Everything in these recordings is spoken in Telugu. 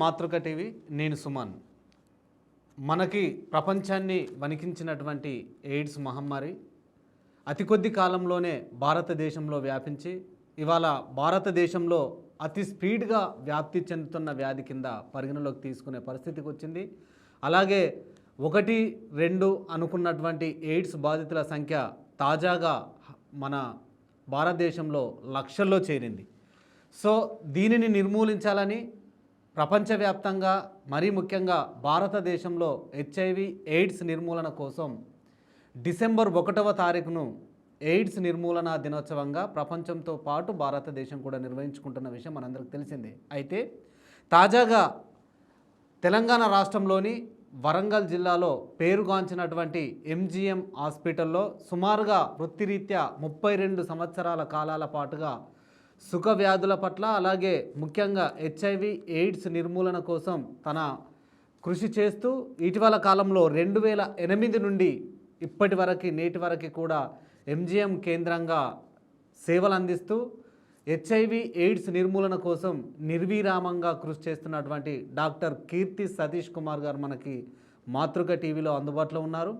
మాతృక టీవీ నేను సుమన్. మనకి ప్రపంచాన్ని వణికించినటువంటి ఎయిడ్స్ మహమ్మారి అతి కొద్ది కాలంలోనే భారతదేశంలో వ్యాపించి ఇవాళ భారతదేశంలో అతి స్పీడ్గా వ్యాప్తి చెందుతున్న వ్యాధి కింద పరిగణలోకి తీసుకునే పరిస్థితికి వచ్చింది. అలాగే ఒకటి రెండు అనుకున్నటువంటి ఎయిడ్స్ బాధితుల సంఖ్య తాజాగా మన భారతదేశంలో లక్షల్లో చేరింది. సో దీనిని నిర్మూలించాలని ప్రపంచవ్యాప్తంగా మరీ ముఖ్యంగా భారతదేశంలో హెచ్ఐవి ఎయిడ్స్ నిర్మూలన కోసం డిసెంబర్ ఒకటవ తారీఖును ఎయిడ్స్ నిర్మూలన దినోత్సవంగా ప్రపంచంతో పాటు భారతదేశం కూడా నిర్వహించుకుంటున్న విషయం మనందరికి తెలిసిందే. అయితే తాజాగా తెలంగాణ రాష్ట్రంలోని వరంగల్ జిల్లాలో పేరుగాంచినటువంటి ఎంజీఎం హాస్పిటల్లో సుమారుగా వృత్తిరీత్యా ముప్పై రెండు సంవత్సరాల కాలాల పాటుగా సుఖ వ్యాధుల పట్ల అలాగే ముఖ్యంగా హెచ్ఐవి ఎయిడ్స్ నిర్మూలన కోసం తన కృషి చేస్తూ ఇటీవల కాలంలో రెండు వేల ఎనిమిది నుండి ఇప్పటి వరకు నేటి వరకు కూడా ఎంజిఎం కేంద్రంగా సేవలు అందిస్తూ హెచ్ఐవి ఎయిడ్స్ నిర్మూలన కోసం నిర్విరామంగా కృషి చేస్తున్నటువంటి డాక్టర్ కీర్తి సతీష్ కుమార్ గారు మనకి మాతృక టీవీలో అందుబాటులో ఉన్నారు.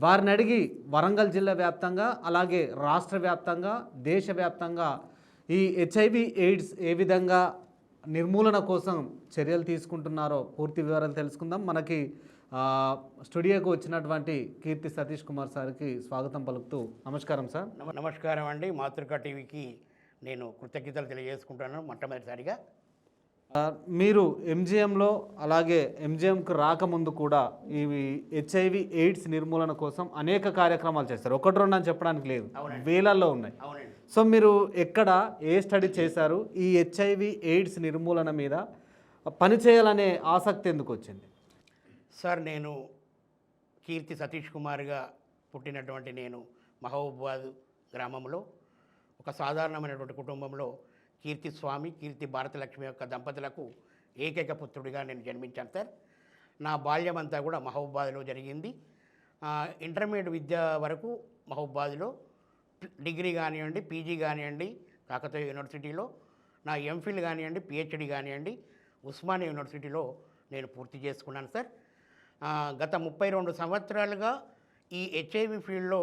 వారిని అడిగి వరంగల్ జిల్లా వ్యాప్తంగా అలాగే రాష్ట్ర వ్యాప్తంగా దేశవ్యాప్తంగా ఈ హెచ్ఐవి ఎయిడ్స్ ఏ విధంగా నిర్మూలన కోసం చర్యలు తీసుకుంటున్నారో పూర్తి వివరాలు తెలుసుకుందాం. మనకి స్టూడియోకి వచ్చినటువంటి కీర్తి సతీష్ కుమార్ సార్కి స్వాగతం పలుకుతూ నమస్కారం సార్. నమ నమస్కారం అండి. మాతృక టీవీకి నేను కృతజ్ఞతలు తెలియజేసుకుంటాను మొట్టమొదటిసారిగా. మీరు ఎంజిఎంలో అలాగే ఎంజిఎంకు రాకముందు కూడా ఇవి హెచ్ఐవి ఎయిడ్స్ నిర్మూలన కోసం అనేక కార్యక్రమాలు చేస్తారు. ఒకటి రెండు అని చెప్పడానికి లేదు. వేలల్లో ఉన్నాయి. అవునండి. సో మీరు ఎక్కడ ఏ స్టడీ చేశారు? ఈ హెచ్ఐవి ఎయిడ్స్ నిర్మూలన మీద పని చేయాలనే ఆసక్తి ఎందుకు వచ్చింది? సార్ నేను కీర్తి సతీష్ కుమార్గా పుట్టినటువంటి నేను మహబూబాద్ గ్రామంలో ఒక సాధారణమైనటువంటి కుటుంబంలో కీర్తి స్వామి కీర్తి భారతలక్ష్మి యొక్క దంపతులకు ఏకైక పుత్రుడిగా నేను జన్మించాను సార్. నా బాల్యం అంతా కూడా మహబూబాద్లో జరిగింది. ఇంటర్మీడియట్ విద్య వరకు మహబూబాద్లో డిగ్రీ కానివ్వండి పీజీ కానివ్వండి కాకతీయ యూనివర్సిటీలో నా ఎంఫిల్ కానివ్వండి పిహెచ్డి కానివ్వండి ఉస్మానియా యూనివర్సిటీలో నేను పూర్తి చేసుకున్నాను సార్. గత ముప్పై రెండు సంవత్సరాలుగా ఈ హెచ్ఐవి ఫీల్డ్లో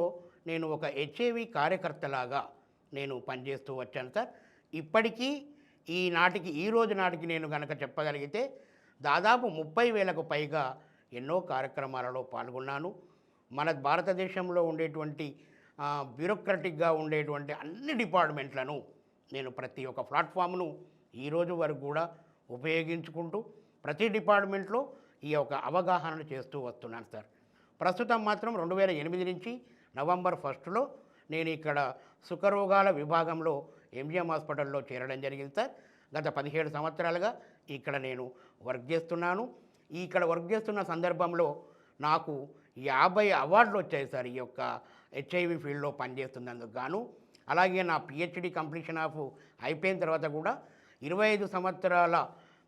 నేను ఒక హెచ్ఐవి కార్యకర్తలాగా నేను పనిచేస్తూ వచ్చాను సార్. ఇప్పటికీ ఈ నాటికి ఈ రోజు నాటికి నేను కనుక చెప్పగలిగితే దాదాపు ముప్పై వేలకు పైగా ఎన్నో కార్యక్రమాలలో పాల్గొన్నాను. మన భారతదేశంలో ఉండేటువంటి బ్యూరోక్రటిక్గా ఉండేటువంటి అన్ని డిపార్ట్మెంట్లను నేను ప్రతి ఒక్క ప్లాట్ఫామ్ను ఈరోజు వరకు కూడా ఉపయోగించుకుంటూ ప్రతి డిపార్ట్మెంట్లో ఈ యొక్క అవగాహనను చేస్తూ వస్తున్నాను సార్. ప్రస్తుతం మాత్రం రెండు వేల ఎనిమిది నుంచి నవంబర్ ఫస్ట్లో నేను ఇక్కడ సుఖరోగాల విభాగంలో ఎంజిఎం హాస్పిటల్లో చేరడం జరిగింది సార్. గత పదిహేడు సంవత్సరాలుగా ఇక్కడ నేను వర్క్ చేస్తున్నాను. ఇక్కడ వర్క్ చేస్తున్న సందర్భంలో నాకు యాభై అవార్డులు వచ్చాయి సార్ ఈ యొక్క హెచ్ఐవి ఫీల్డ్లో పనిచేస్తున్నందుకు గాను అలాగే నా పిహెచ్డి కంప్లీషన్ ఆఫ్ అయిపోయిన తర్వాత కూడా ఇరవై ఐదు సంవత్సరాల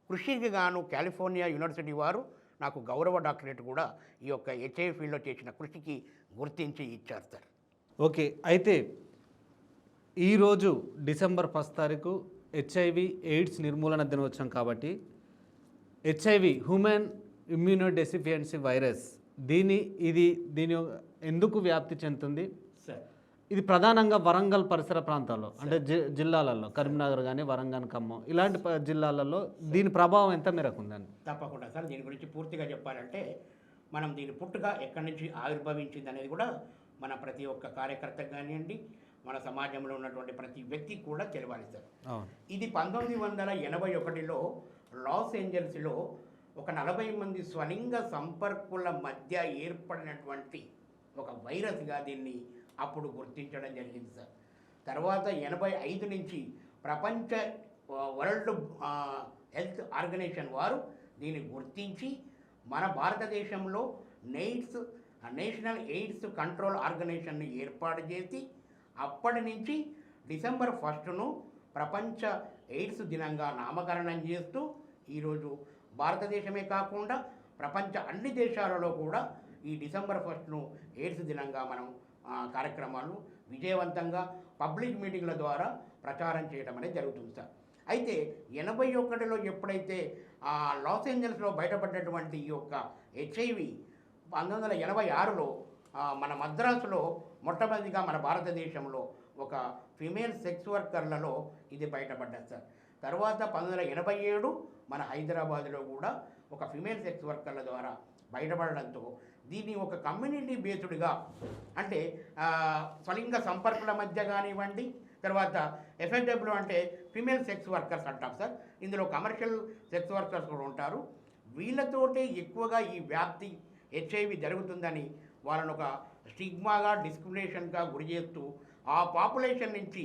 కృషికి గాను కాలిఫోర్నియా యూనివర్సిటీ వారు నాకు గౌరవ డాక్టరేట్ కూడా ఈ యొక్క హెచ్ఐవి ఫీల్డ్లో చేసిన కృషికి గుర్తించి ఇచ్చారు సార్. ఓకే అయితే ఈరోజు డిసెంబర్ ఫస్ట్ తారీఖు హెచ్ఐవి ఎయిడ్స్ నిర్మూలన దినోత్సవం కాబట్టి హెచ్ఐవి హ్యూమన్ ఇమ్యూనోడెసిఫియన్సీ వైరస్ దీని ఇది దీని ఎందుకు వ్యాప్తి చెందుతుంది? సార్ ఇది ప్రధానంగా వరంగల్ పరిసర ప్రాంతాల్లో అంటే జిల్లాలలో కరీంనగర్ కానీ వరంగల్ ఖమ్మం ఇలాంటి జిల్లాలలో దీని ప్రభావం ఎంత మేరకు ఉందండి తప్పకుండా సార్ దీని గురించి పూర్తిగా చెప్పాలంటే మనం దీని పుట్టుక ఎక్కడి నుంచి ఆవిర్భవించింది అనేది కూడా మన ప్రతి ఒక్క కార్యకర్తకు కానివ్వండి మన సమాజంలో ఉన్నటువంటి ప్రతి వ్యక్తికి కూడా తెలియాలి సార్ ఇది పంతొమ్మిది వందల ఎనభై ఒకటిలో లాస్ ఏంజల్స్లో ఒక నలభై మంది స్వలింగ సంపర్కుల మధ్య ఏర్పడినటువంటి ఒక వైరస్గా దీన్ని అప్పుడు గుర్తించడం జరిగింది సార్. తర్వాత ఎనభై ఐదు నుంచి ప్రపంచ వరల్డ్ హెల్త్ ఆర్గనైజేషన్ వారు దీన్ని గుర్తించి మన భారతదేశంలో నెయిడ్స్ నేషనల్ ఎయిడ్స్ కంట్రోల్ ఆర్గనైజేషన్ని ఏర్పాటు చేసి అప్పటి నుంచి డిసెంబర్ ఫస్ట్ను ప్రపంచ ఎయిడ్స్ దినంగా నామకరణం చేస్తూ ఈరోజు భారతదేశమే కాకుండా ప్రపంచ అన్ని దేశాలలో కూడా ఈ డిసెంబర్ ఫస్ట్ను ఎయిడ్స్ దినంగా మనం కార్యక్రమాలను కార్యక్రమాలు విజయవంతంగా పబ్లిక్ మీటింగ్ల ద్వారా ప్రచారం చేయడం అనేది జరుగుతుంది సార్. అయితే ఎనభై ఒకటిలో ఎప్పుడైతే లాస్ ఏంజల్స్లో బయటపడినటువంటి ఈ యొక్క హెచ్ఐవి పంతొమ్మిది వందల ఎనభై ఆరులో మన మద్రాసులో మొట్టమొదటిగా మన భారతదేశంలో ఒక ఫిమేల్ సెక్స్ వర్కర్లలో ఇది బయటపడ్డది సార్. తర్వాత పంతొమ్మిది వందల ఎనభై ఏడు మన హైదరాబాద్లో కూడా ఒక ఫిమేల్ సెక్స్ వర్కర్ల ద్వారా బయటపడడంతో దీన్ని ఒక కమ్యూనిటీ బేస్డ్గా అంటే స్వలింగ సంపర్కుల మధ్య కానివ్వండి తర్వాత ఎఫ్ఎస్డబ్ల్యూ అంటే ఫిమేల్ సెక్స్ వర్కర్స్ అంటాం సార్. ఇందులో కమర్షియల్ సెక్స్ వర్కర్స్ కూడా ఉంటారు. వీళ్ళతోటే ఎక్కువగా ఈ వ్యాప్తి హెచ్ఐవి జరుగుతుందని వాళ్ళను ఒక స్టిగ్మాగా డిస్క్రిమినేషన్గా గురి చేస్తూ ఆ పాపులేషన్ నుంచి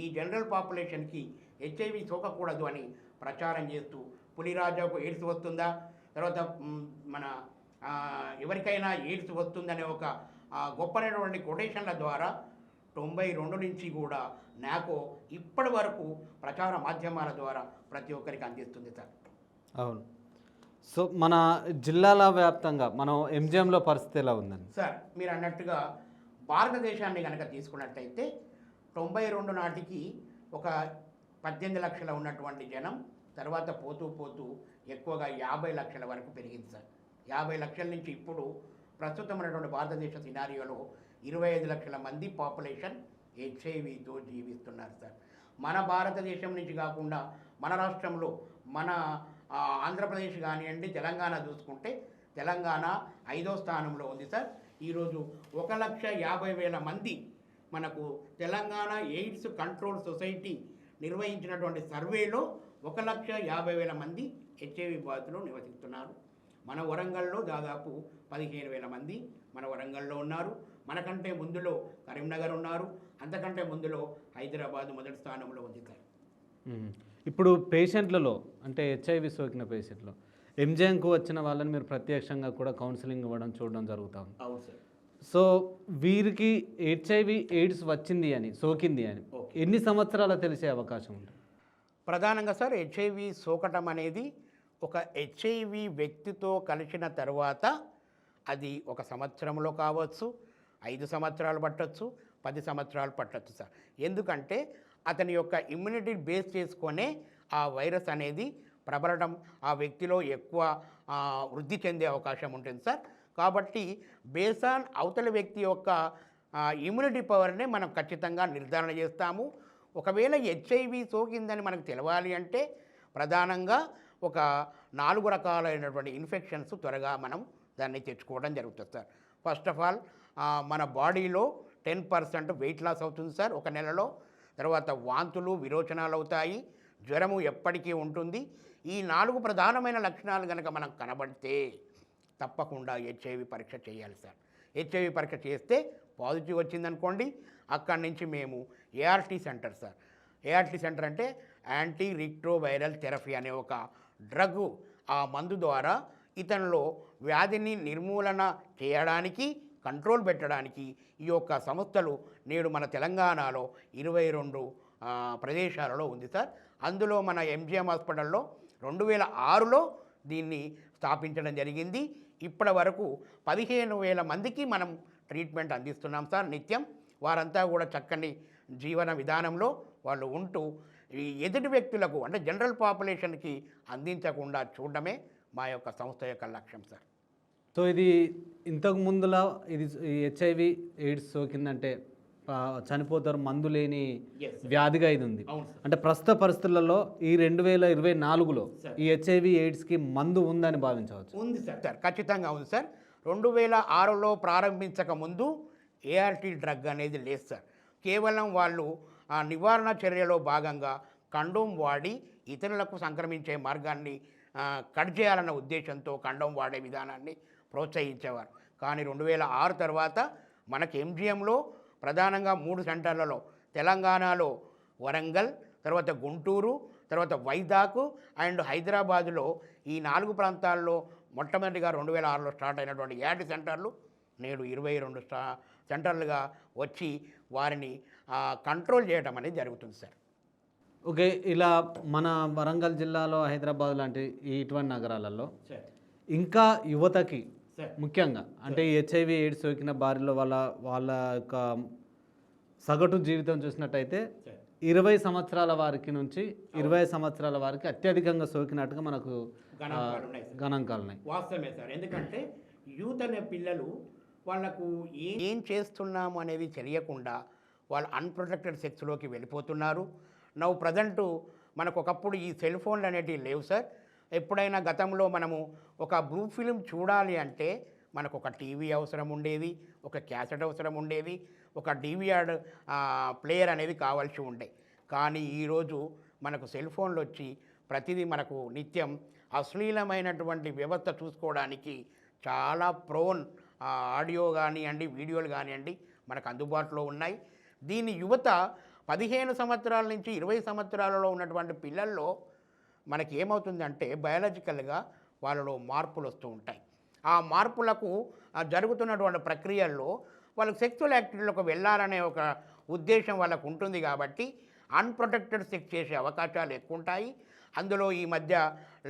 ఈ జనరల్ పాపులేషన్కి హెచ్ఐవి సోకకూడదు అని ప్రచారం చేస్తూ పులిరాజాకు ఎయిడ్స్ వస్తుందా? తర్వాత మన ఎవరికైనా ఎయిడ్స్ వస్తుందనే ఒక ఆ, గొప్పనైనటువంటి కొటేషన్ల ద్వారా తొంభై రెండు నుంచి కూడా నాకో ఇప్పటి వరకు ప్రచార మాధ్యమాల ద్వారా ప్రతి ఒక్కరికి అందిస్తుంది సార్. అవును. సో మన జిల్లాల వ్యాప్తంగా మనం ఎంజిఎంలో పరిస్థితి ఎలా ఉందండి? సార్ మీరు అన్నట్టుగా భారతదేశాన్ని కనుక తీసుకున్నట్టయితే తొంభై రెండు నాటికి ఒక పద్దెనిమిది లక్షల ఉన్నటువంటి జనం తర్వాత పోతూ పోతూ ఎక్కువగా యాభై లక్షల వరకు పెరిగింది సార్. యాభై లక్షల నుంచి ఇప్పుడు ప్రస్తుతం ఉన్నటువంటి భారతదేశ సినారియోలో ఇరవై ఐదు లక్షల మంది పాపులేషన్ హెచ్ఐవితో జీవిస్తున్నారు సార్. మన భారతదేశం నుంచి కాకుండా మన రాష్ట్రంలో మన ఆంధ్రప్రదేశ్ కానివ్వండి తెలంగాణ చూసుకుంటే తెలంగాణ ఐదో స్థానంలో ఉంది సార్. ఈరోజు ఒక లక్ష యాభై వేల మంది మనకు తెలంగాణ ఎయిడ్స్ కంట్రోల్ సొసైటీ నిర్వహించినటువంటి సర్వేలో ఒక లక్ష యాభై వేల మంది హెచ్ఐవి బాధితులు నివసిస్తున్నారు. మన వరంగల్లో దాదాపు పదిహేను వేల మంది మన వరంగల్లో ఉన్నారు. మనకంటే ముందులో కరీంనగర్ ఉన్నారు. అంతకంటే ముందులో హైదరాబాద్ మొదటి స్థానంలో ఉంది సార్. ఇప్పుడు పేషెంట్లలో అంటే హెచ్ఐవి సోకిన పేషెంట్లో ఎంజిఎంకు వచ్చిన వాళ్ళని మీరు ప్రత్యక్షంగా కూడా కౌన్సిలింగ్ ఇవ్వడం చూడడం జరుగుతూ ఉంది. అవును సార్. సో వీరికి హెచ్ఐవి ఎయిడ్స్ వచ్చింది అని సోకింది అని. ఎన్ని సంవత్సరాలు తెలిసే అవకాశం ఉంటుంది? ప్రధానంగా సార్ హెచ్ఐవి సోకటం అనేది ఒక హెచ్ఐవి వ్యక్తితో కలిసిన తర్వాత అది ఒక సంవత్సరంలో కావచ్చు ఐదు సంవత్సరాలు పట్టొచ్చు పది సంవత్సరాలు పట్టవచ్చు సార్. ఎందుకంటే అతని యొక్క ఇమ్యూనిటీ బేస్ చేసుకొనే ఆ వైరస్ అనేది ప్రబలడం ఆ వ్యక్తిలో ఎక్కువ వృద్ధి చెందే అవకాశం ఉంటుంది సార్. కాబట్టి బేస్ ఆన్ అవతల వ్యక్తి యొక్క ఇమ్యూనిటీ పవర్ని మనం ఖచ్చితంగా నిర్ధారణ చేస్తాము. ఒకవేళ హెచ్ఐవి సోకిందని మనకు తెలవాలి అంటే ప్రధానంగా ఒక నాలుగు రకాలైనటువంటి ఇన్ఫెక్షన్స్ త్వరగా మనం దాన్ని తెచ్చుకోవడం జరుగుతుంది సార్. ఫస్ట్ ఆఫ్ ఆల్ మన బాడీలో టెన్ పర్సెంట్ వెయిట్ లాస్ అవుతుంది సార్ ఒక నెలలో. తర్వాత వాంతులు విరోచనాలు అవుతాయి జ్వరము ఎప్పటికీ ఉంటుంది. ఈ నాలుగు ప్రధానమైన లక్షణాలు కనుక మనం కనబడితే తప్పకుండా హెచ్ఐవి పరీక్ష చేయాలి సార్. హెచ్ఐవి పరీక్ష చేస్తే పాజిటివ్ వచ్చిందనుకోండి అక్కడి నుంచి మేము ART centre sir. ART centre అంటే యాంటీ రిక్ట్రోవైరల్ థెరపీ అనే ఒక డ్రగ్ ఆ మందు ద్వారా ఇతనిలో వ్యాధిని నిర్మూలన చేయడానికి కంట్రోల్ పెట్టడానికి ఈ యొక్క సంస్థలు నేడు మన తెలంగాణలో ఇరవై రెండు ప్రదేశాలలో ఉంది సార్. అందులో మన ఎంజిఎం హాస్పిటల్లో రెండు వేల ఆరులో దీన్ని స్థాపించడం జరిగింది. ఇప్పటి వరకు పదిహేను వేల మందికి మనం ట్రీట్మెంట్ అందిస్తున్నాం సార్ నిత్యం. వారంతా కూడా చక్కని జీవన విధానంలో వాళ్ళు ఉంటూ ఈ ఎదుటి వ్యక్తులకు అంటే జనరల్ పాపులేషన్కి అందించకుండా చూడడమే మా యొక్క సంస్థ యొక్క లక్ష్యం సార్ సో ఇది ఇంతకు ముందులా ఇది హెచ్ఐవి ఎయిడ్స్ సోకిందంటే చనిపోతారు మందు లేని. వ్యాధిగా ఇది ఉంది. అంటే ప్రస్తుత పరిస్థితులలో ఈ రెండు వేల ఇరవై నాలుగులో. ఈ హెచ్ఐవి ఎయిడ్స్కి మందు ఉందని భావించవచ్చు. ఉంది సార్ సార్ ఖచ్చితంగా ఉంది సార్ రెండు వేల ఆరులో ప్రారంభించక ముందు ఏఆర్టీ డ్రగ్ అనేది లేదు సార్ కేవలం వాళ్ళు ఆ నివారణ చర్యలో భాగంగా కండోం వాడి ఇతరులకు సంక్రమించే మార్గాన్ని కట్ చేయాలన్న ఉద్దేశంతో కండోమ్ వాడే విధానాన్ని ప్రోత్సహించేవారు. కానీ రెండు వేల ఆరు తర్వాత మనకి ఎంజిఎంలో ప్రధానంగా మూడు సెంటర్లలో తెలంగాణలో వరంగల్ తర్వాత గుంటూరు తర్వాత వైజాగ్ అండ్ హైదరాబాదులో ఈ నాలుగు ప్రాంతాల్లో మొట్టమొదటిగా రెండు వేల ఆరులో స్టార్ట్ అయినటువంటి యాడ్ సెంటర్లు నేడు ఇరవై రెండు స్టా సెంటర్లుగా వచ్చి వారిని కంట్రోల్ చేయడం అనేది జరుగుతుంది సార్. ఓకే ఇలా మన వరంగల్ జిల్లాలో హైదరాబాద్ లాంటి ఈ ఇటువంటి నగరాలలో ఇంకా యువతకి ముఖ్యంగా అంటే హెచ్ఐవి ఎయిడ్స్ సోకిన బారిలో వాళ్ళ వాళ్ళ యొక్క సగటు జీవితం చూసినట్టయితే ఇరవై సంవత్సరాల వారికి నుంచి ఇరవై సంవత్సరాల వారికి అత్యధికంగా సోకినట్టుగా మనకు గణాంకాలు ఉన్నాయి సార్. గణాంకాలు ఉన్నాయి. వాస్తవమే సార్. ఎందుకంటే యూత్ అనే పిల్లలు వాళ్ళకు ఏ- ఏం చేస్తున్నాము అనేది తెలియకుండా వాళ్ళు అన్ప్రొటెక్టెడ్ సెక్స్లోకి వెళ్ళిపోతున్నారు. నవ్వు ప్రజెంట్ మనకు ఒకప్పుడు ఈ సెల్ ఫోన్లు అనేటివి లేవు సార్ ఎప్పుడైనా గతంలో మనము ఒక బ్లూ ఫిలిం చూడాలి అంటే మనకు ఒక టీవీ అవసరం ఉండేది ఒక క్యాసెట్ అవసరం ఉండేది ఒక డివిఆర్ ప్లేయర్ అనేది కావాల్సి ఉండే. కానీ ఈరోజు మనకు సెల్ ఫోన్లు వచ్చి ప్రతిదీ మనకు నిత్యం అశ్లీలమైనటువంటి వ్యవస్థ చూసుకోవడానికి చాలా ప్రోన్ ఆడియో కానివ్వండి వీడియోలు కానివ్వండి మనకు అందుబాటులో ఉన్నాయి. దీని యువత పదిహేను సంవత్సరాల నుంచి ఇరవై సంవత్సరాలలో ఉన్నటువంటి పిల్లల్లో మనకి ఏమవుతుందంటే బయాలజికల్గా వాళ్ళలో మార్పులు వస్తూ ఉంటాయి. ఆ మార్పులకు జరుగుతున్నటువంటి ప్రక్రియల్లో వాళ్ళకి సెక్చువల్ యాక్టివిటీలకు వెళ్ళాలనే ఒక ఉద్దేశం వాళ్ళకు ఉంటుంది కాబట్టి అన్ప్రొటెక్టెడ్ సెక్స్ చేసే అవకాశాలు ఎక్కువ ఉంటాయి అందులో ఈ మధ్య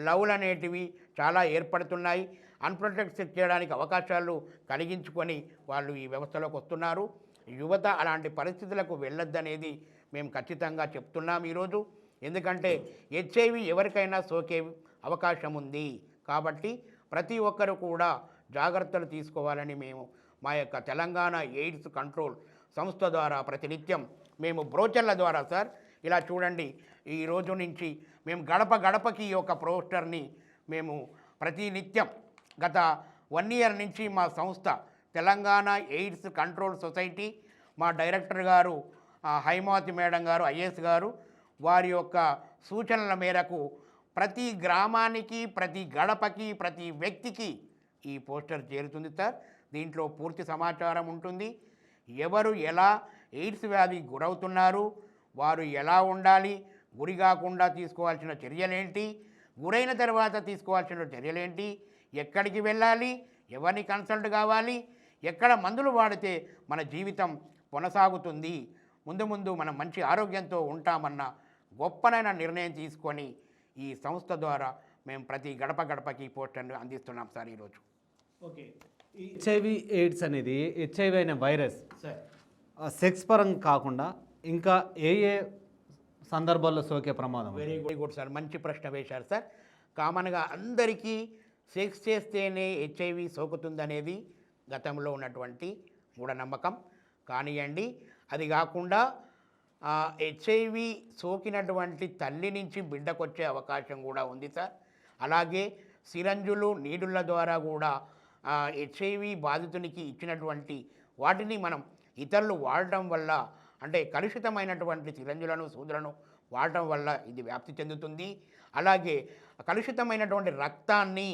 లవ్లు అనేటివి చాలా ఏర్పడుతున్నాయి. అన్ప్రొటెక్ట్ సెక్స్ చేయడానికి అవకాశాలు కలిగించుకొని వాళ్ళు ఈ వ్యవస్థలోకి వస్తున్నారు. యువత అలాంటి పరిస్థితులకు వెళ్ళొద్దనేది మేము ఖచ్చితంగా చెప్తున్నాం ఈరోజు. ఎందుకంటే హెచ్ఐవి ఎవరికైనా సోకే అవకాశం ఉంది కాబట్టి ప్రతి ఒక్కరు కూడా జాగ్రత్తలు తీసుకోవాలని మేము మా యొక్క తెలంగాణ ఎయిడ్స్ కంట్రోల్ సంస్థ ద్వారా ప్రతినిత్యం మేము బ్రోచర్ల ద్వారా సార్ ఇలా చూడండి. ఈ రోజు నుంచి మేము గడప గడపకి ఈ యొక్క పోస్టర్ని మేము ప్రతినిత్యం గత వన్ ఇయర్ నుంచి మా సంస్థ తెలంగాణ ఎయిడ్స్ కంట్రోల్ సొసైటీ మా డైరెక్టర్ గారు హైమావతి మేడం గారు ఐఏఎస్ గారు వారి యొక్క సూచనల మేరకు ప్రతి గ్రామానికి ప్రతి గడపకి ప్రతి వ్యక్తికి ఈ పోస్టర్ చేరుతుంది సార్. దీంట్లో పూర్తి సమాచారం ఉంటుంది. ఎవరు ఎలా ఎయిడ్స్ వ్యాధి గురవుతున్నారు వారు ఎలా ఉండాలి గురి కాకుండా తీసుకోవాల్సిన చర్యలేంటి గురైన తర్వాత తీసుకోవాల్సిన చర్యలేంటి ఎక్కడికి వెళ్ళాలి ఎవరిని కన్సల్ట్ కావాలి ఎక్కడ మందులు వాడితే మన జీవితం కొనసాగుతుంది? ముందు ముందు మనం మంచి ఆరోగ్యంతో ఉంటామన్న గొప్పనైన నిర్ణయం తీసుకొని ఈ సంస్థ ద్వారా మేము ప్రతి గడప గడపకి పోస్టర్ను అందిస్తున్నాం సార్ ఈరోజు. ఓకే. హెచ్ఐవి ఎయిడ్స్ అనేది హెచ్ఐవి అనే వైరస్. సెక్స్ పరంగా కాకుండా ఇంకా ఏ ఏ సందర్భాల్లో సోకే ప్రమాదం ఉంది? వెరీ గుడ్ గుడ్ సార్ మంచి ప్రశ్న వేశారు సార్. కామన్గా అందరికీ సెక్స్ చేస్తేనే హెచ్ఐవి సోకుతుందనేది గతంలో ఉన్నటువంటి మూఢనమ్మకం కానివ్వండి అది కాకుండా హెచ్ఐవి సోకినటువంటి తల్లి నుంచి బిడ్డకొచ్చే అవకాశం కూడా ఉంది సార్. అలాగే సిరంజులు నీడుల ద్వారా కూడా హెచ్ఐవి బాధితునికి ఇచ్చినటువంటి వాటిని మనం ఇతరులు వాడటం వల్ల అంటే కలుషితమైనటువంటి సిరంజులను సూదులను వాడటం వల్ల ఇది వ్యాప్తి చెందుతుంది. అలాగే కలుషితమైనటువంటి రక్తాన్ని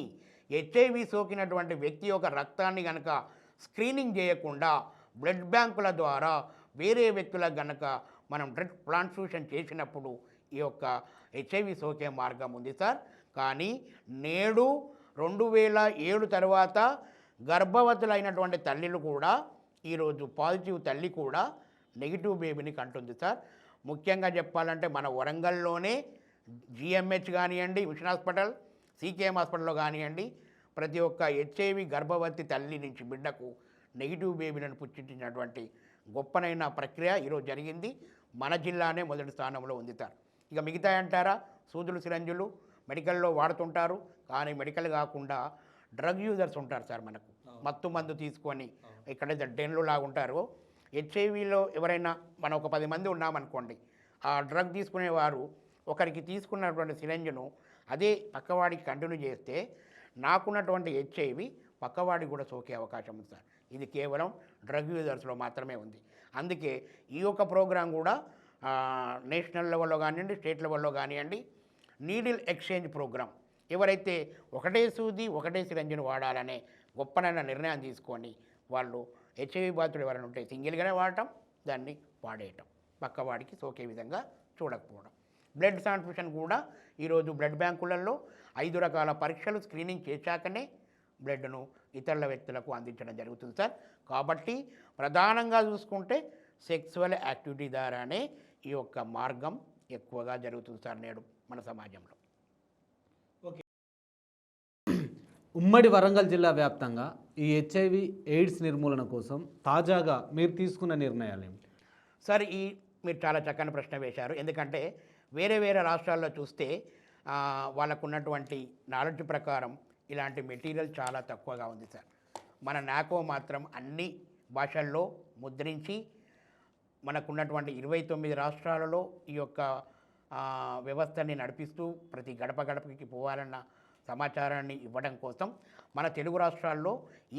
హెచ్ఐవి సోకినటువంటి వ్యక్తి యొక్క రక్తాన్ని కనుక స్క్రీనింగ్ చేయకుండా బ్లడ్ బ్యాంకుల ద్వారా వేరే వ్యక్తులకు గనక మనం బ్లడ్ ట్రాన్స్ఫ్యూషన్ చేసినప్పుడు ఈ యొక్క హెచ్ఐవి సోకే మార్గం ఉంది సార్. కానీ నేడు రెండు వేల ఏడు తర్వాత గర్భవతులైనటువంటి తల్లిలు కూడా ఈరోజు పాజిటివ్ తల్లి కూడా నెగిటివ్ బేబీని కంటుంది సార్. ముఖ్యంగా చెప్పాలంటే మన వరంగల్లోనే జిఎంహెచ్ కానివ్వండి మిషన్ హాస్పిటల్ సీకేఎం హాస్పిటల్లో కానివ్వండి ప్రతి ఒక్క హెచ్ఐవి గర్భవతి తల్లి నుంచి బిడ్డకు నెగిటివ్ బేబీలను పుట్టించినటువంటి గొప్పనైన ప్రక్రియ ఈరోజు జరిగింది. మన జిల్లానే మొదటి స్థానంలో ఉంది సార్. ఇక మిగతా అంటారా? సూదులు సిరంజులు మెడికల్లో వాడుతుంటారు. కానీ మెడికల్ కాకుండా డ్రగ్ యూజర్స్ ఉంటారు సార్ మనకు. మత్తు మందు తీసుకొని ఎక్కడైతే డెన్లు లాగా ఉంటారో హెచ్ఐవిలో ఎవరైనా మనం ఒక పది మంది ఉన్నామనుకోండి ఆ డ్రగ్ తీసుకునేవారు ఒకరికి తీసుకున్నటువంటి సిరంజ్ను అదే పక్కవాడికి కంటిన్యూ చేస్తే నాకున్నటువంటి హెచ్ఐవి పక్కవాడికి కూడా సోకే అవకాశం ఉంది సార్. ఇది కేవలం డ్రగ్ యూజర్స్లో మాత్రమే ఉంది. అందుకే ఈ యొక్క ప్రోగ్రాం కూడా నేషనల్ లెవెల్లో కానివ్వండి స్టేట్ లెవెల్లో కానివ్వండి నీడిల్ ఎక్స్చేంజ్ ప్రోగ్రాం. ఎవరైతే ఒకటే సూది ఒకటే సిరంజిని వాడాలనే గొప్పనైన నిర్ణయం తీసుకొని వాళ్ళు హెచ్ఐవి బాధితులు ఎవరైనా ఉంటే సింగిల్గానే వాడటం దాన్ని వాడేయటం. పక్కవాడికి సోకే విధంగా చూడకపోవడం. బ్లడ్ ట్రాన్స్ఫ్యూషన్ కూడా ఈరోజు బ్లడ్ బ్యాంకులలో ఐదు రకాల పరీక్షలు స్క్రీనింగ్ చేశాకనే బ్లడ్ను ఇతరుల వ్యక్తులకు అందించడం జరుగుతుంది సార్. కాబట్టి ప్రధానంగా చూసుకుంటే సెక్సువల్ యాక్టివిటీ ద్వారానే ఈ యొక్క మార్గం ఎక్కువగా జరుగుతుంది సార్ నేడు మన సమాజంలో. ఉమ్మడి వరంగల్ జిల్లా వ్యాప్తంగా ఈ హెచ్ఐవి ఎయిడ్స్ నిర్మూలన కోసం తాజాగా మీరు తీసుకున్న నిర్ణయాలు ఏమిటి? సార్ ఈ మీరు చాలా చక్కని ప్రశ్న వేశారు. ఎందుకంటే వేరే వేరే రాష్ట్రాల్లో చూస్తే వాళ్ళకున్నటువంటి వాళ్ళకు ఉన్నటువంటి నాలెడ్జ్ ప్రకారం ఇలాంటి మెటీరియల్ చాలా తక్కువగా ఉంది సార్. మన నాకో మాత్రం అన్ని భాషల్లో ముద్రించి మనకున్నటువంటి ఇరవై తొమ్మిది రాష్ట్రాలలో ఈ యొక్క వ్యవస్థని నడిపిస్తూ ప్రతి గడప గడపకి పోవాలన్న సమాచారాన్ని ఇవ్వడం కోసం మన తెలుగు రాష్ట్రాల్లో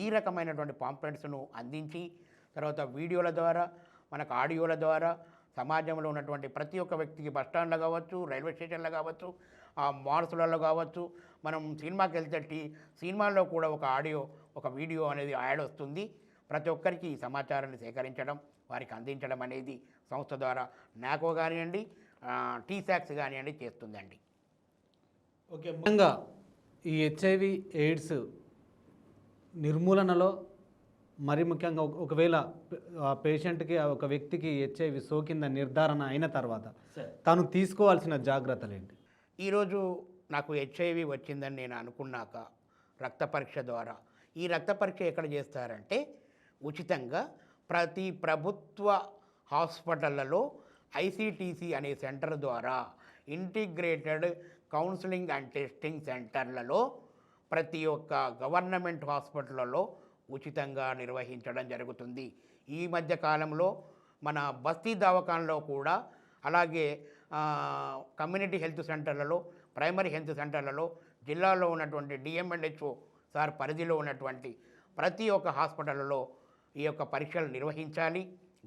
ఈ రకమైనటువంటి పాంప్లెట్స్ను అందించి తర్వాత వీడియోల ద్వారా మనకు ఆడియోల ద్వారా సమాజంలో ఉన్నటువంటి ప్రతి ఒక్క వ్యక్తికి బస్ స్టాండ్లో కావచ్చు రైల్వే స్టేషన్లో కావచ్చు ఆ మాల్స్లలో కావచ్చు మనం సినిమాకి వెళ్తే టీ సినిమాల్లో కూడా ఒక ఆడియో ఒక వీడియో అనేది యాడ్ వస్తుంది. ప్రతి ఒక్కరికి ఈ సమాచారాన్ని సేకరించడం వారికి అందించడం అనేది సంస్థ ద్వారా నాకో కానివ్వండి టీసాక్స్ కానివ్వండి చేస్తుందండి. ఓకే ముఖ్యంగా ఈ హెచ్ఐవి ఎయిడ్స్ నిర్మూలనలో మరి ముఖ్యంగా ఒక- ఒకవేళ ఆ పేషెంట్కి ఆ ఒక వ్యక్తికి హెచ్ఐవి సోకిందని నిర్ధారణ అయిన తర్వాత తాను తీసుకోవాల్సిన జాగ్రత్తలు ఏంటి ఈరోజు నాకు హెచ్ఐవి వచ్చిందని నేను అనుకున్నాక రక్త పరీక్ష ద్వారా ఈ రక్త పరీక్ష ఎక్కడ చేస్తారంటే ఉచితంగా ప్రతి ప్రభుత్వ హాస్పిటళ్ళలో ఐసిటిసి అనే సెంటర్ ద్వారా ఇంటిగ్రేటెడ్ కౌన్సిలింగ్ అండ్ టెస్టింగ్ సెంటర్లలో ప్రతి ఒక్క గవర్నమెంట్ హాస్పిటల్లో ఉచితంగా నిర్వహించడం జరుగుతుంది. ఈ మధ్య కాలంలో మన బస్తీ దవాఖానలో కూడా అలాగే కమ్యూనిటీ హెల్త్ సెంటర్లలో ప్రైమరీ హెల్త్ సెంటర్లలో జిల్లాలో ఉన్నటువంటి డిఎంఎన్హెచ్ఓ సార్ పరిధిలో ఉన్నటువంటి ప్రతి ఒక్క హాస్పిటల్లో ఈ యొక్క పరీక్షలు నిర్వహించాలి.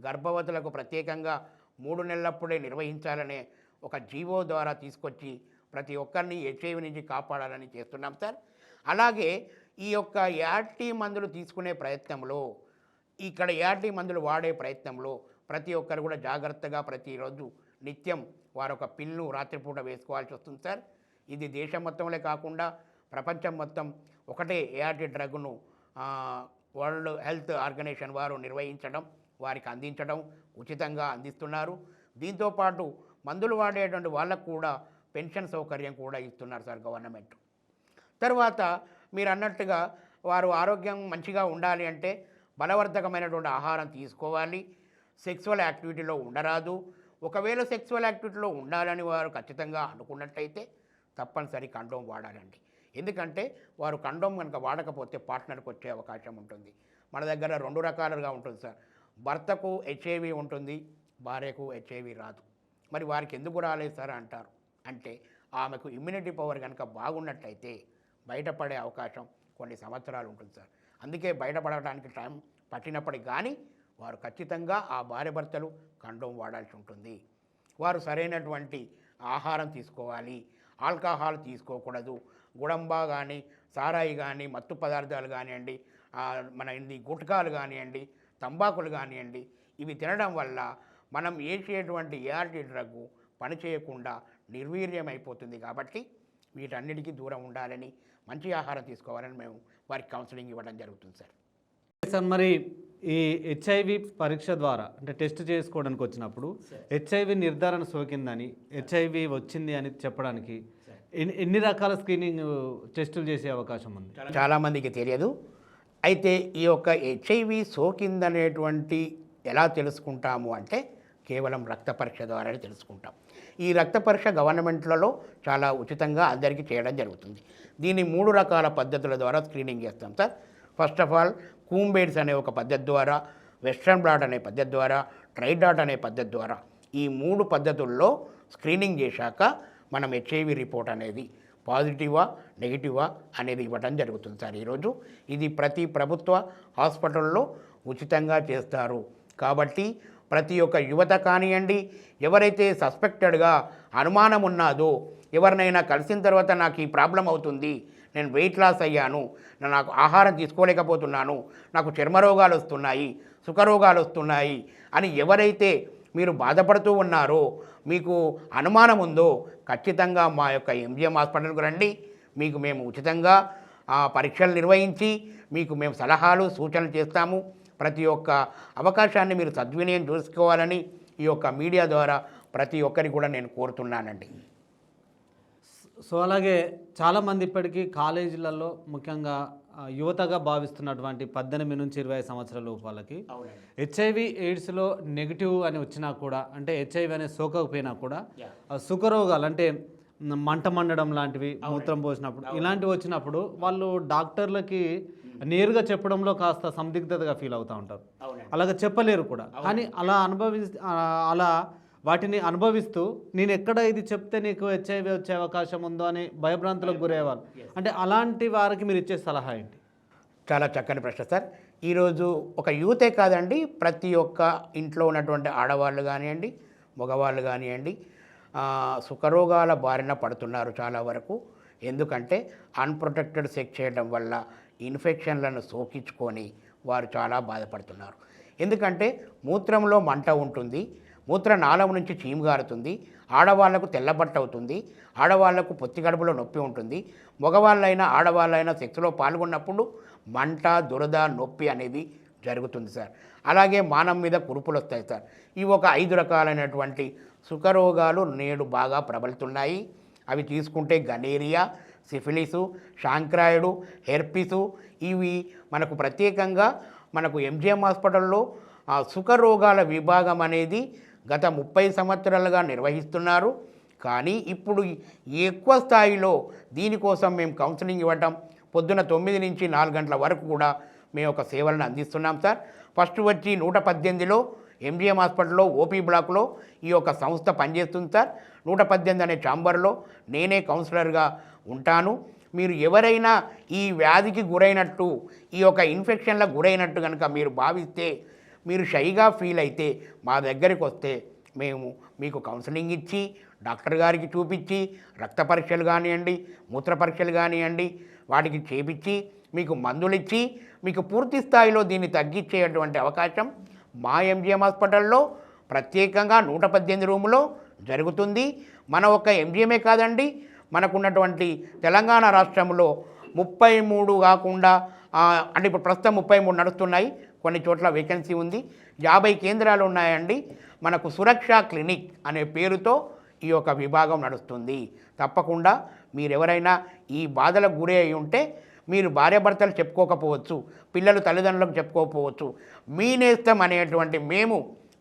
గర్భవతులకు ప్రత్యేకంగా మూడు నెలలప్పుడే నిర్వహించాలనే ఒక జీవో ద్వారా తీసుకొచ్చి ప్రతి ఒక్కరిని హెచ్ఐవి నుంచి కాపాడాలని చేస్తున్నాం సార్. అలాగే ఈ యొక్క యాటీ మందులు తీసుకునే ప్రయత్నంలో ఇక్కడ యాటీ మందులు వాడే ప్రయత్నంలో ప్రతి ఒక్కరు కూడా జాగ్రత్తగా ప్రతిరోజు నిత్యం వారు ఒక పిల్లు రాత్రిపూట వేసుకోవాల్సి వస్తుంది సార్. ఇది దేశం మొత్తంలో కాకుండా ప్రపంచం మొత్తం ఒకటే ఏఆర్టీ డ్రగ్ను వరల్డ్ హెల్త్ ఆర్గనైజేషన్ వారు నిర్వహించడం వారికి అందించడం ఉచితంగా అందిస్తున్నారు. దీంతోపాటు మందులు వాడేటువంటి వాళ్ళకు కూడా పెన్షన్ సౌకర్యం కూడా ఇస్తున్నారు సార్ గవర్నమెంట్. తర్వాత మీరు అన్నట్టుగా వారు ఆరోగ్యం మంచిగా ఉండాలి అంటే బలవర్ధకమైనటువంటి ఆహారం తీసుకోవాలి. సెక్సువల్ యాక్టివిటీలో ఉండరాదు. ఒకవేళ సెక్సువల్ యాక్టివిటీలో ఉండాలని వారు ఖచ్చితంగా అనుకున్నట్టయితే తప్పనిసరి కండోమ్ వాడాలండి. ఎందుకంటే వారు కండోమ్ కనుక వాడకపోతే పార్ట్నర్కి వచ్చే అవకాశం ఉంటుంది. మన దగ్గర రెండు రకాలుగా ఉంటుంది సార్. భర్తకు హెచ్ఐవి ఉంటుంది భార్యకు హెచ్ఐవి రాదు. మరి వారికి ఎందుకు రాలేదు సార్ అంటారు? అంటే ఆమెకు ఇమ్యూనిటీ పవర్ కనుక బాగున్నట్టయితే బయటపడే అవకాశం కొన్ని సంవత్సరాలు ఉంటుంది సార్. అందుకే బయటపడటానికి టైం పట్టినప్పటికి కానీ వారు ఖచ్చితంగా ఆ భార్య భర్తలు వాడాల్సి ఉంటుంది. వారు సరైనటువంటి ఆహారం తీసుకోవాలి ఆల్కహాల్ తీసుకోకూడదు గుడంబా కానీ సారాయి కానీ మత్తు పదార్థాలు కానివ్వండి మన ఇది గుట్కాలు కానివ్వండి తంబాకులు కానివ్వండి ఇవి తినడం వల్ల మనం వేసేటువంటి ఏఆర్టీ డ్రగ్ పనిచేయకుండా నిర్వీర్యమైపోతుంది కాబట్టి వీటన్నిటికీ దూరం ఉండాలని మంచి ఆహారం తీసుకోవాలని మేము వారికి కౌన్సిలింగ్ ఇవ్వడం జరుగుతుంది సార్. సార్. మరి ఈ హెచ్ఐవి పరీక్ష ద్వారా అంటే టెస్ట్ చేసుకోవడానికి వచ్చినప్పుడు హెచ్ఐవి నిర్ధారణ సోకిందని హెచ్ఐవి వచ్చింది అని చెప్పడానికి ఎన్ని ఎన్ని రకాల స్క్రీనింగ్ టెస్టులు చేసే అవకాశం ఉంది? చాలామందికి తెలియదు. అయితే ఈ యొక్క హెచ్ఐవి సోకిందనేటువంటి ఎలా తెలుసుకుంటాము అంటే కేవలం రక్త పరీక్ష ద్వారానే తెలుసుకుంటాం. ఈ రక్త పరీక్ష గవర్నమెంట్లలో చాలా ఉచితంగా అందరికీ చేయడం జరుగుతుంది. దీన్ని మూడు రకాల పద్ధతుల ద్వారా స్క్రీనింగ్ చేస్తాం సార్. ఫస్ట్ ఆఫ్ ఆల్ కూంబేడ్స్ అనే ఒక పద్ధతి ద్వారా వెస్ట్రన్ బ్లాట్ అనే పద్ధతి ద్వారా ట్రైడాట్ అనే పద్ధతి ద్వారా ఈ మూడు పద్ధతుల్లో స్క్రీనింగ్ చేశాక మనం హెచ్ఐవి రిపోర్ట్ అనేది పాజిటివా నెగిటివా అనేది ఇవ్వడం జరుగుతుంది సార్ ఈరోజు. ఇది ప్రతి ప్రభుత్వ హాస్పిటల్లో ఉచితంగా చేస్తారు. కాబట్టి ప్రతి ఒక్క యువత కానివ్వండి ఎవరైతే సస్పెక్టెడ్గా అనుమానం ఉన్నాదో ఎవరినైనా కలిసిన తర్వాత నాకు ఈ ప్రాబ్లం అవుతుంది నేను వెయిట్ లాస్ అయ్యాను నాకు ఆహారం తీసుకోలేకపోతున్నాను నాకు చర్మరోగాలు వస్తున్నాయి సుఖరోగాలు వస్తున్నాయి అని ఎవరైతే మీరు బాధపడుతూ ఉన్నారో మీకు అనుమానం ఉందో ఖచ్చితంగా మా యొక్క ఎంజిఎం హాస్పిటల్కి రండి. మీకు మేము ఉచితంగా ఆ, పరీక్షలు నిర్వహించి మీకు మేము సలహాలు సూచనలు చేస్తాము. ప్రతి ఒక్క అవకాశాన్ని మీరు సద్వినియోగం చూసుకోవాలని ఈ యొక్క మీడియా ద్వారా ప్రతి ఒక్కరికి కూడా నేను కోరుతున్నానండి. సో అలాగే చాలామంది ఇప్పటికీ కాలేజీలలో ముఖ్యంగా యువతగా భావిస్తున్నటువంటి పద్దెనిమిది నుంచి ఇరవై ఐదు సంవత్సరాల లోపు వాళ్ళకి అవునండి. హెచ్ఐవి ఎయిడ్స్లో నెగిటివ్ అని వచ్చినా కూడా అంటే హెచ్ఐవి అనే సోకకపోయినా కూడా సుఖరోగాలు అంటే మంట మండడం లాంటివి మూత్రం పోసినప్పుడు ఇలాంటివి వచ్చినప్పుడు వాళ్ళు డాక్టర్లకి నేరుగా చెప్పడంలో కాస్త సందిగ్ధతగా ఫీల్ అవుతూ ఉంటారు. అలాగ చెప్పలేరు కూడా. కానీ అలా అనుభవి అలా వాటిని అనుభవిస్తూ నేను ఎక్కడ ఇది చెప్తే నీకు హెచ్ఐవి వచ్చే అవకాశం ఉందో అని భయభ్రాంతులకు గురయ్యేవాళ్ళు అంటే అలాంటి వారికి మీరు ఇచ్చే సలహా ఏంటి? చాలా చక్కని ప్రశ్న సార్. ఈరోజు ఒక యూతే కాదండి ప్రతి ఒక్క ఇంట్లో ఉన్నటువంటి ఆడవాళ్ళు కానివ్వండి మగవాళ్ళు కానివ్వండి సుఖరోగాల బారిన పడుతున్నారు చాలా వరకు. ఎందుకంటే అన్ప్రొటెక్టెడ్ సెక్స్ చేయడం వల్ల ఇన్ఫెక్షన్లను సోకించుకొని వారు చాలా బాధపడుతున్నారు. ఎందుకంటే మూత్రంలో మంట ఉంటుంది మూత్రనాళం నుంచి చీము గారుతుంది ఆడవాళ్ళకు తెల్లబట్ట అవుతుంది ఆడవాళ్ళకు పొత్తి గడుపులో నొప్పి ఉంటుంది. మగవాళ్ళైనా ఆడవాళ్ళైనా సెక్స్లో పాల్గొన్నప్పుడు మంట దురద నొప్పి అనేది జరుగుతుంది సార్. అలాగే మానం మీద కురుపులు వస్తాయి సార్. ఇవి ఒక ఐదు రకాలైనటువంటి సుఖరోగాలు నేడు బాగా ప్రబలుతున్నాయి. అవి తీసుకుంటే గనేరియా సిఫిలిసు షాంక్రాయిడు హెర్పిసు ఇవి మనకు ప్రత్యేకంగా మనకు ఎంజిఎం హాస్పిటల్లో ఆ సుఖరోగాల విభాగం అనేది గత ముప్పై సంవత్సరాలుగా నిర్వహిస్తున్నారు. కానీ ఇప్పుడు ఎక్కువ స్థాయిలో దీనికోసం మేము కౌన్సిలింగ్ ఇవ్వటం పొద్దున తొమ్మిది నుంచి నాలుగు గంటల వరకు కూడా మేము ఒక సేవలను అందిస్తున్నాం సార్. ఫస్ట్ వచ్చి నూట పద్దెనిమిదిలో ఎంజిఎం హాస్పిటల్లో ఓపీ బ్లాక్లో ఈ యొక్క సంస్థ పనిచేస్తుంది సార్. నూట పద్దెనిమిది అనే ఛాంబర్లో నేనే కౌన్సిలర్గా ఉంటాను. మీరు ఎవరైనా ఈ వ్యాధికి గురైనట్టు ఈ యొక్క ఇన్ఫెక్షన్లకు గురైనట్టు కనుక మీరు భావిస్తే మీరు షైగా ఫీల్ అయితే మా దగ్గరికి వస్తే మేము మీకు కౌన్సిలింగ్ ఇచ్చి డాక్టర్ గారికి చూపించి రక్త పరీక్షలు కానివ్వండి మూత్ర పరీక్షలు కానివ్వండి వాటికి చేపించి మీకు మందులు ఇచ్చి మీకు పూర్తి స్థాయిలో దీన్ని తగ్గించేటువంటి అవకాశం మా ఎంజిఎం హాస్పిటల్లో ప్రత్యేకంగా నూట పద్దెనిమిది రూములో జరుగుతుంది. మన ఒక ఎంజిఎమే కాదండి మనకున్నటువంటి తెలంగాణ రాష్ట్రంలో ముప్పై మూడు కాకుండా అంటే ఇప్పుడు ప్రస్తుతం ముప్పై మూడు నడుస్తున్నాయి. కొన్ని చోట్ల వేకెన్సీ ఉంది. యాభై కేంద్రాలు ఉన్నాయండి. మనకు సురక్ష క్లినిక్ అనే పేరుతో ఈ యొక్క విభాగం నడుస్తుంది. తప్పకుండా మీరెవరైనా ఈ బాధలకు గురి అయి ఉంటే మీరు భార్యాభర్తలు చెప్పుకోకపోవచ్చు పిల్లలు తల్లిదండ్రులకు చెప్పుకోకపోవచ్చు. మీ నేస్తం అనేటువంటి మేము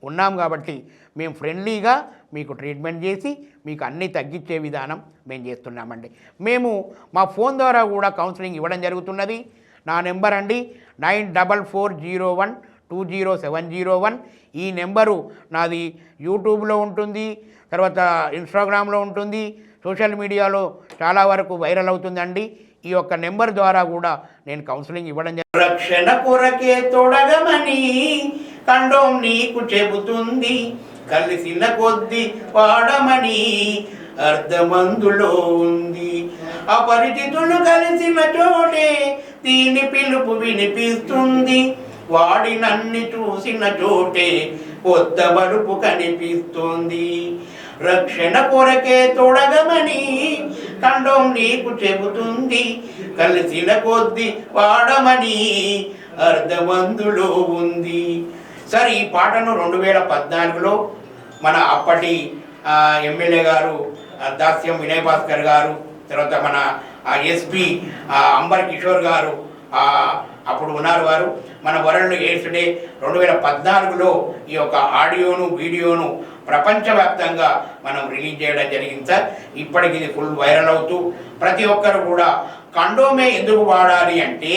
ఉన్నాం కాబట్టి మేము ఫ్రెండ్లీగా మీకు ట్రీట్మెంట్ చేసి మీకు అన్నీ తగ్గించే విధానం మేము చేస్తున్నామండి. మేము మా ఫోన్ ద్వారా కూడా కౌన్సిలింగ్ ఇవ్వడం జరుగుతున్నది. నా నెంబర్ అండి nine double four zero one two zero seven zero one. ఈ నెంబరు నాది యూట్యూబ్లో ఉంటుంది తర్వాత ఇన్స్టాగ్రామ్లో ఉంటుంది సోషల్ మీడియాలో చాలా వరకు వైరల్ అవుతుందండి. ఈ యొక్క నెంబర్ ద్వారా కూడా నేను కౌన్సిలింగ్ ఇవ్వడం జరుగుతుంది. రక్షణ కొరకే తొడగమని కండోం నీకు చెబుతుంది కలిసిన కొద్ది వాడమని అర్ధమందులో ఉంది. అపరిచితులు కలిసిన చోటే దీని పిలుపు వినిపిస్తుంది. వాడినన్ని చూసిన చోటే కొత్త బలుపు కనిపిస్తుంది. రక్షణ కొరకే తొడగమని కండోం నీకు చెబుతుంది కలిసిన కొద్ది వాడమని అర్ధమందులో ఉంది. సార్ ఈ పాటను రెండు వేల పద్నాలుగులో మన అప్పటి ఎమ్మెల్యే గారు దాస్యం వినయ్ భాస్కర్ గారు తర్వాత మన ఎస్పి అంబర్ కిషోర్ గారు అప్పుడు ఉన్నారు వారు. మన వరల్డ్ ఎయిడ్స్ డే రెండు వేల పద్నాలుగులో ఈ యొక్క ఆడియోను వీడియోను ప్రపంచవ్యాప్తంగా మనం రిలీజ్ చేయడం జరిగింది సార్. ఇప్పటికి ఇది ఫుల్ వైరల్ అవుతూ ప్రతి ఒక్కరు కూడా కండోమే ఎందుకు వాడాలి అంటే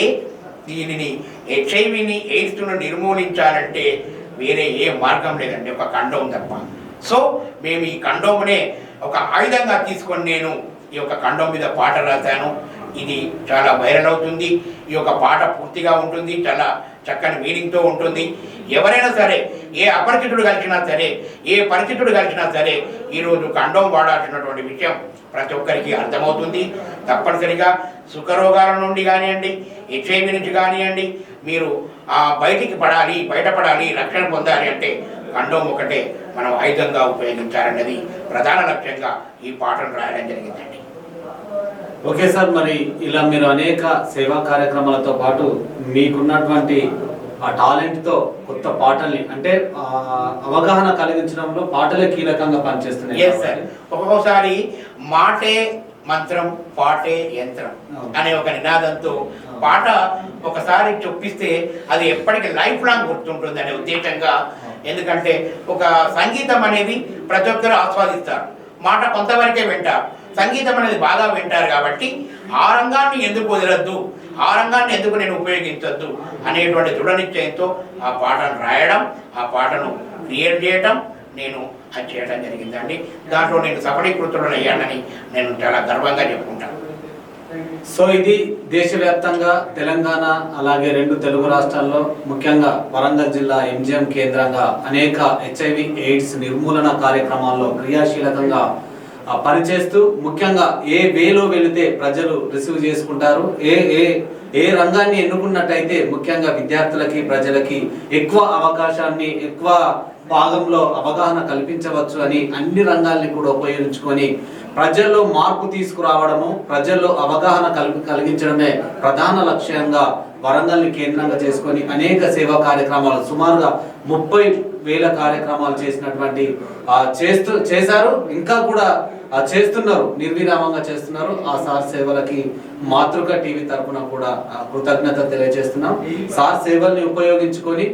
దీనిని హెచ్ఐవిని ఎయిడ్స్ను నిర్మూలించాలంటే వేరే ఏ మార్గం లేదండి. ఒక కండోమ్ తప్ప. సో మేము ఈ కండోమ్నే ఒక ఆయుధంగా తీసుకొని నేను ఈ యొక్క కండోమ్ మీద పాట రాశాను. ఇది చాలా వైరల్ అవుతుంది. ఈ యొక్క పాట పూర్తిగా ఉంటుంది. చాలా చక్కని మీనింగ్తో ఉంటుంది. ఎవరైనా సరే ఏ అపరిచితుడు కలిసినా సరే ఏ పరిచితుడు కలిసినా సరే ఈరోజు కండోమ్ వాడాల్సినటువంటి విషయం ప్రతి ఒక్కరికి అర్థమవుతుంది. తప్పనిసరిగా సుఖరోగాల నుండి కానివ్వండి హెచ్ఐవి నుంచి కానివ్వండి మీరు ఆ, బయటికి పడాలి బయటపడాలి రక్షణ పొందాలి అంటే కండోమ్ ఒకటే మనం ఆయుధంగా ఉపయోగించాలన్నది ప్రధాన లక్ష్యంగా ఈ పాటను రాయడం జరిగిందండి. ఓకే సార్ మరి ఇలా మీరు అనేక సేవా కార్యక్రమాలతో పాటు మీకున్నటువంటి ఆ టాలెంట్తో కొత్త పాటల్ని అంటే అవగాహన కలిగించడంలో పాటలే కీలకంగా పనిచేస్తున్నాయి. సార్ ఒక్కొక్కసారి మాటే మంత్రం పాటే యంత్రం. అనే ఒక నినాదంతో పాట ఒకసారి చొప్పిస్తే అది ఎప్పటికీ లైఫ్ లాంగ్ గుర్తుంటుంది అనే ఉద్దేశంగా. ఎందుకంటే ఒక సంగీతం అనేది ప్రతి ఒక్కరు ఆస్వాదిస్తారు. మాట కొంతవరకే వింటారు. సంగీతం అనేది బాగా వింటారు కాబట్టి ఆ రంగాన్ని ఎందుకు వదలద్దు? ఆ రంగాన్ని ఎందుకు నేను ఉపయోగించద్దు? అనేటువంటి దృఢ నిశ్చయంతో ఆ పాటను రాయడం ఆ పాటను క్రియేట్ చేయటం నేను అది చేయడం జరిగిందండి. దాంట్లో నేను సఫలీకృతుడనయ్యానని నేను చాలా గర్వంగా చెప్పుకుంటాను. సో ఇది దేశవ్యాప్తంగా తెలంగాణ అలాగే రెండు తెలుగు రాష్ట్రాల్లో ముఖ్యంగా వరంగల్ జిల్లా ఎంజిఎం కేంద్రంగా అనేక హెచ్ఐవి ఎయిడ్స్ నిర్మూలన కార్యక్రమాల్లో క్రియాశీలకంగా పనిచేస్తూ ముఖ్యంగా ఏ వేలో వెళితే ప్రజలు రిసీవ్ చేసుకుంటారు ఏ ఏ ఏ రంగాన్ని ఎన్నుకున్నట్టయితే ముఖ్యంగా విద్యార్థులకి ప్రజలకి ఎక్కువ అవకాశాన్ని ఎక్కువ భాగంలో అవగాహన కల్పించవచ్చు అని అన్ని రంగాల్ని కూడా ఉపయోగించుకొని ప్రజల్లో మార్పు తీసుకురావడము ప్రజల్లో అవగాహన కల్పి కలిగించడమే ప్రధాన లక్ష్యంగా వరంగల్ని కేంద్రంగా చేసుకొని అనేక సేవా కార్యక్రమాలు సుమారుగా ముప్పై వేల కార్యక్రమాలు చేసినటువంటి ఆ, చేస్తూ చేశారు. ఇంకా కూడా చేస్తున్నారు. నిర్విరామంగా చేస్తున్నారు. ఆ సార్ సేవలకి మాతృక టీవీ తరపున కూడా కృతజ్ఞత తెలియజేస్తున్నాం. సార్ సేవల్ని ఉపయోగించుకొని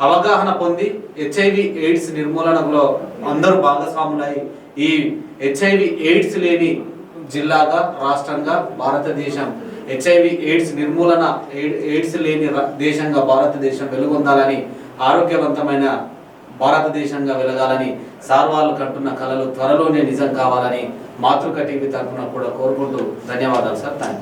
అవగాహన పొంది హెచ్ఐవి ఎయిడ్స్ నిర్మూలనలో అందరూ భాగస్వాములై ఈ హెచ్ఐవి ఎయిడ్స్ లేని జిల్లాగా రాష్ట్రంగా భారతదేశం హెచ్ఐవి ఎయిడ్స్ నిర్మూలన ఎయిడ్- ఎయిడ్స్ లేని ర- దేశంగా భారతదేశం వెలుగొందాలని ఆరోగ్యవంతమైన భారతదేశంగా వెలగాలని సార్ వాళ్ళు కంటున్న కళలు త్వరలోనే నిజం కావాలని మాతృక టీవీ తరఫున కూడా కోరుకుంటూ ధన్యవాదాలు సార్. థ్యాంక్